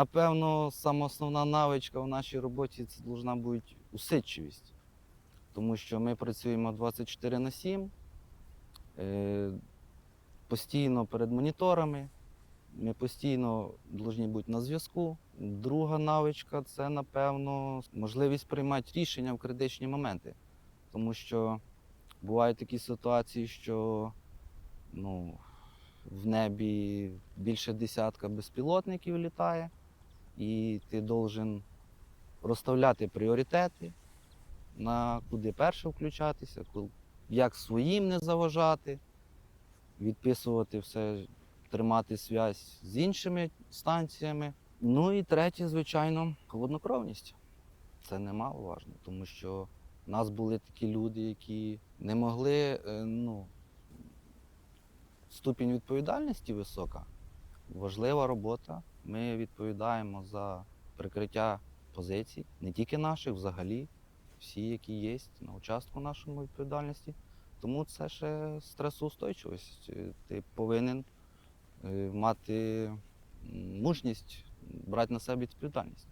Напевно, сама основна навичка в нашій роботі це повинна бути усидчивість, тому що ми працюємо 24 на 7, е, постійно перед моніторами, ми постійно повинні бути на зв'язку. Друга навичка це, напевно, можливість приймати рішення в критичні моменти, тому що бувають такі ситуації, що ну, в небі більше десятка безпілотників літає, і ти должен розставляти пріоритети, на куди перше включатися, як своїм не заважати, відписувати все, тримати зв'язь з іншими станціями. Ну і третє, звичайно, холоднокровність. Це немаловажно, тому що в нас були такі люди, які не могли, е, ну, ступінь відповідальності висока, важлива робота. Ми відповідаємо за прикриття позицій, не тільки наших, взагалі, всі, які є на участку нашому відповідальності. Тому це ще стресоустойчивість. Е, Ти повинен е, мати мужність брати на себе відповідальність.